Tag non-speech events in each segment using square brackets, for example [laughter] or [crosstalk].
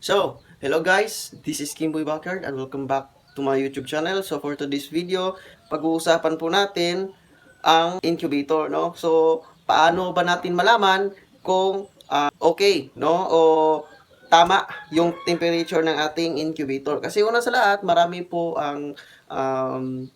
So, hello guys, this is Kimboy Bacard and welcome back to my YouTube channel. So for today's video, pag-uusapan po natin ang incubator, no? So, paano ba natin malaman kung ah, okay, no? O tama yung temperature ng ating incubator. Kasi una sa lahat, marami po ang um,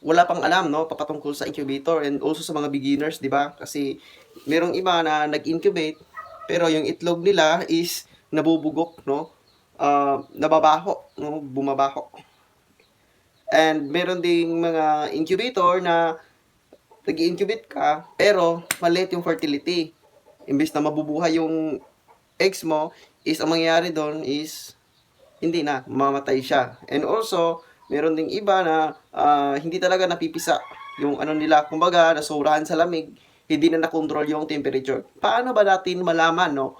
wala pang alam no papatungkol sa incubator and also sa mga beginners, 'di ba? Kasi merong iba na nag-incubate pero yung itlog nila is nabubugok, no? Ah, nababaho, no? Bumabaho. And meron ding mga incubator na nag-incubate ka pero maliit yung fertility. Imbes na mabubuhay yung eggs mo, is ang mangyayari doon is hindi na, mamamatay siya. And also, meron ding iba na ah, hindi talaga napipisa yung ano nila, kumbaga, nasurahan sa lamig, hindi na nakontrol yung temperature. Paano ba natin malaman, no,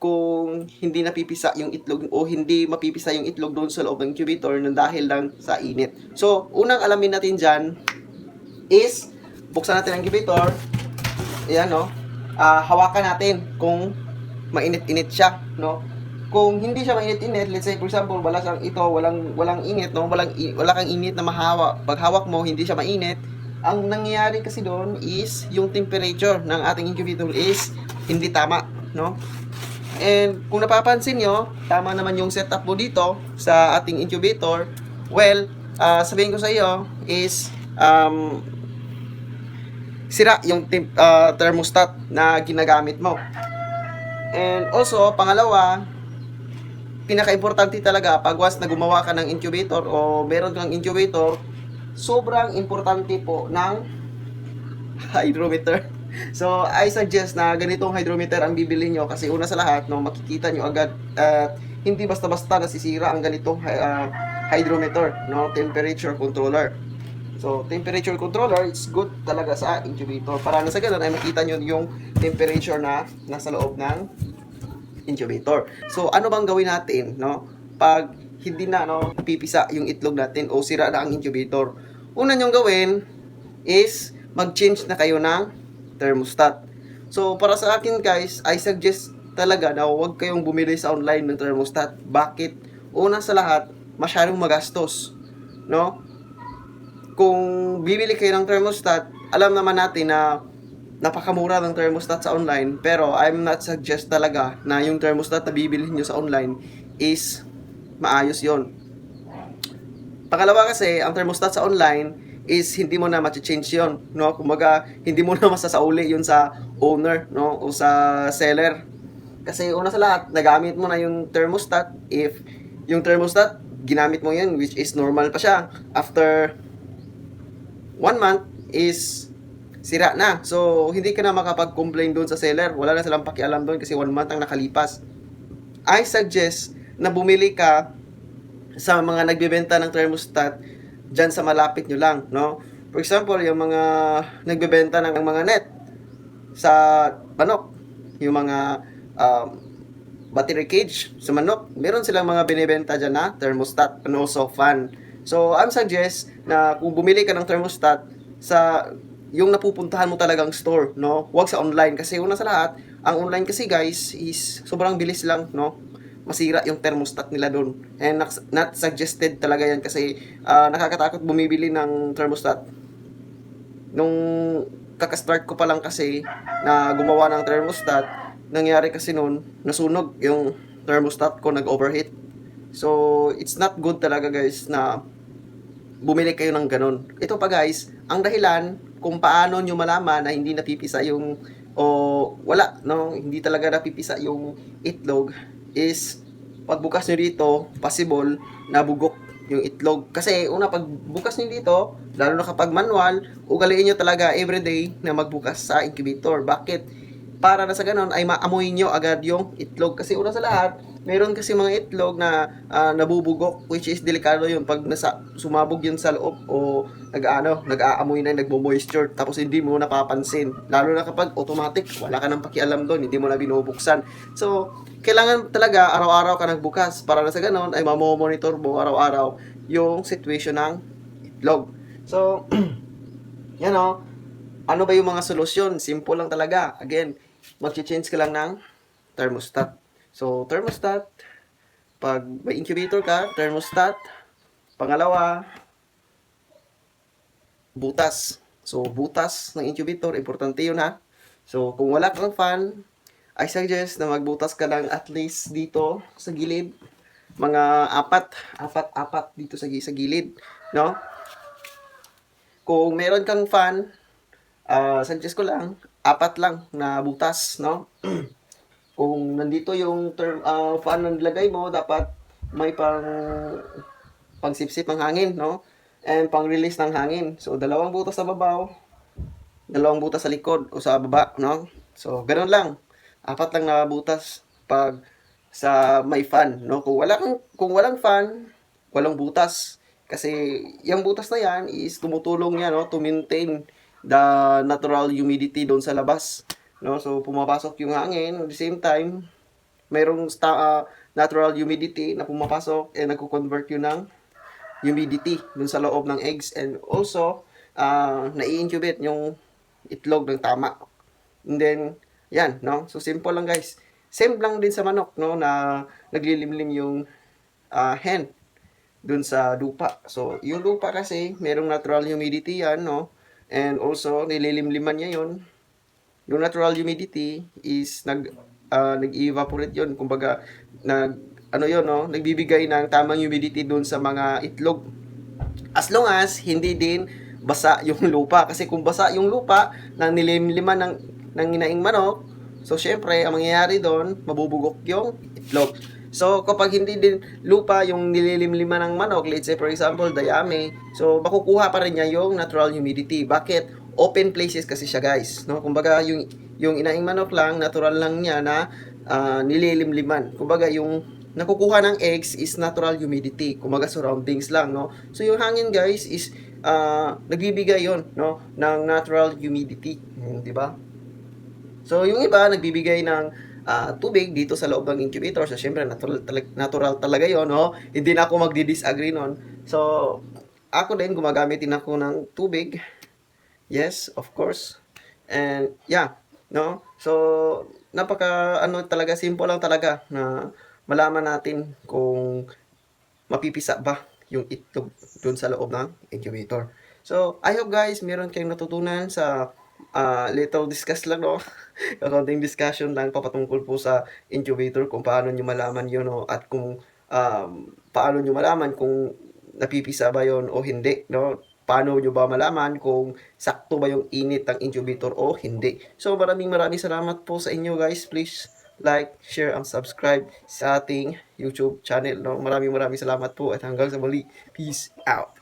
kung hindi napipisa yung itlog o hindi mapipisa yung itlog doon sa loob ng incubator nang dahil lang sa init. So, unang alamin natin dyan is, buksan natin ang incubator, ayan, no, ah, hawakan natin kung mainit-init siya, no? Kung hindi siya mainit-init, let's say for example, wala siyang ito, walang walang init, no? Walang wala kang init na mahawa. Pag hawak mo, hindi siya mainit. Ang nangyayari kasi doon is yung temperature ng ating incubator is hindi tama, no? And kung napapansin nyo, tama naman yung setup mo dito sa ating incubator. Well, ah, sabihin ko sa iyo is um, sira yung temp- ah, thermostat na ginagamit mo. And also, pangalawa, pinaka-importante talaga pag once na gumawa ka ng incubator o meron kang incubator, sobrang importante po ng hydrometer. [laughs] So, I suggest na ganitong hydrometer ang bibili nyo kasi una sa lahat, no, makikita nyo agad at hindi basta-basta nasisira ang ganitong ah, hydrometer, no, temperature controller. So, temperature controller, it's good talaga sa incubator. Para na sa ganun ay makita nyo yung temperature na nasa loob ng incubator. So, ano bang gawin natin, no? Pag hindi na, no, pipisa yung itlog natin o sira na ang incubator. Una nyong gawin is mag-change na kayo ng thermostat. So, para sa akin guys, I suggest talaga na huwag kayong bumili sa online ng thermostat. Bakit? Una sa lahat, masyadong magastos. No? Kung bibili kayo ng thermostat, alam naman natin na napakamura ng thermostat sa online, pero I'm not suggest talaga na yung thermostat na bibili nyo sa online is maayos yon. Pangalawa kasi, ang thermostat sa online is hindi mo na ma-change yon, no? Kumbaga, hindi mo na masasauli yun sa owner, no? O sa seller. Kasi una sa lahat, nagamit mo na yung thermostat. If yung thermostat, ginamit mo yun, which is normal pa siya. After one month is sira na. So, hindi ka na makapag-complain doon sa seller. Wala na silang pakialam doon kasi one month ang nakalipas. I suggest na bumili ka sa mga nagbebenta ng thermostat dyan sa malapit nyo lang, no? For example, yung mga nagbebenta ng mga net sa manok, yung mga um, battery cage sa manok, meron silang mga binibenta dyan na thermostat and also fan. So, I'm suggest na kung bumili ka ng thermostat sa yung napupuntahan mo talagang store, no? Huwag sa online kasi una sa lahat, ang online kasi guys is sobrang bilis lang, no? Masira yung thermostat nila doon. And not, suggested talaga yan kasi ah, nakakatakot bumibili ng thermostat. Nung kakastart ko pa lang kasi na gumawa ng thermostat, nangyari kasi noon, nasunog yung thermostat ko, nag-overheat. So, it's not good talaga guys na bumili kayo ng ganun. Ito pa guys, ang dahilan kung paano nyo malaman na hindi napipisa yung o wala, no, hindi talaga napipisa yung itlog is pagbukas nyo dito, possible na bugok yung itlog. Kasi una, pag bukas nyo dito, lalo na kapag manual, ugaliin nyo talaga everyday na magbukas sa incubator. Bakit? Para na sa ganun ay maamoy nyo agad yung itlog. Kasi una sa lahat, meron kasi mga itlog na ah, nabubugok which is delikado yun. Pag nasa sumabog yun sa loob o nag-ano, nag-aamoy na nagmo-moisture tapos hindi mo napapansin. Lalo na kapag automatic wala ka nang pakialam doon hindi mo na binubuksan. So kailangan talaga araw-araw ka nagbukas. Para na sa ganun ay mamomonitor mo araw-araw yung situation ng itlog. So [clears throat] yan o ano ba yung mga solusyon? Simple lang talaga. Again mag-change ka lang ng thermostat So, thermostat, pag may incubator ka, thermostat. Pangalawa, butas. So, butas ng incubator, importante yun ha. So, kung wala kang fan, I suggest na magbutas ka lang at least dito sa gilid. Mga apat, apat, apat dito sa, sa gilid, no? Kung meron kang fan, ah suggest ko lang, apat lang na butas, no? [clears throat] Kung nandito yung term, ah, fan na nilagay mo, dapat may pang pangsipsip ng hangin, no? And pang-release ng hangin. So, dalawang butas sa babaw, dalawang butas sa likod o sa baba, no? So, ganun lang. Apat lang na butas pag sa may fan, no? Kung wala kung walang fan, walang butas. Kasi yung butas na yan is tumutulong yan, no, to maintain the natural humidity doon sa labas, no? So, pumapasok yung hangin at the same time, mayroong sta- ah, natural humidity na pumapasok and nagko-convert yun ng humidity dun sa loob ng eggs and also uh, nai-incubate yung itlog ng tama. And then, yan, no? So, simple lang guys. Same lang din sa manok, no? Na naglilimlim yung ah, hen dun sa lupa. So, yung lupa kasi, merong natural humidity yan, no? And also, nililimliman niya yun. Yung natural humidity is nag ah, nag-evaporate yun. Kumbaga, nag ano yun, no? Nagbibigay ng tamang humidity dun sa mga itlog. As long as hindi din basa yung lupa. Kasi kung basa yung lupa na nilimliman ng, ng inaing manok, so syempre, ang mangyayari doon, mabubugok yung itlog. So, kapag hindi din lupa yung nililimliman ng manok, let's say for example, dayami, so makukuha pa rin niya yung natural humidity. Bakit? Open places kasi siya guys. No? Kumbaga, yung, yung inaing manok lang, natural lang niya na ah, nililimliman. Kumbaga, yung nakukuha ng eggs is natural humidity. Kumbaga, surroundings lang, no? So, yung hangin, guys, is ah, nagbibigay yon no? Ng natural humidity. Hmm, di ba? So, yung iba, nagbibigay ng ah, tubig dito sa loob ng incubator. So, syempre, natural, talag- natural talaga yon no? Hindi na ako magdi-disagree nun. So, ako din, gumagamit din ako ng tubig. Yes, of course. And, yeah, no? So, napaka, ano talaga, simple lang talaga na malaman natin kung mapipisa ba yung itlog dun sa loob ng incubator. So, I hope guys, meron kayong natutunan sa ah, little discuss lang, no? [laughs] Kakunting discussion lang papatungkol po sa incubator kung paano nyo malaman yun, no? At kung um, paano nyo malaman kung napipisa ba yon o hindi, no? Paano nyo ba malaman kung sakto ba yung init ng incubator o hindi. So, maraming maraming salamat po sa inyo guys. Please like, share, and subscribe sa ating YouTube channel. No? Maraming maraming salamat po at hanggang sa muli. Peace out.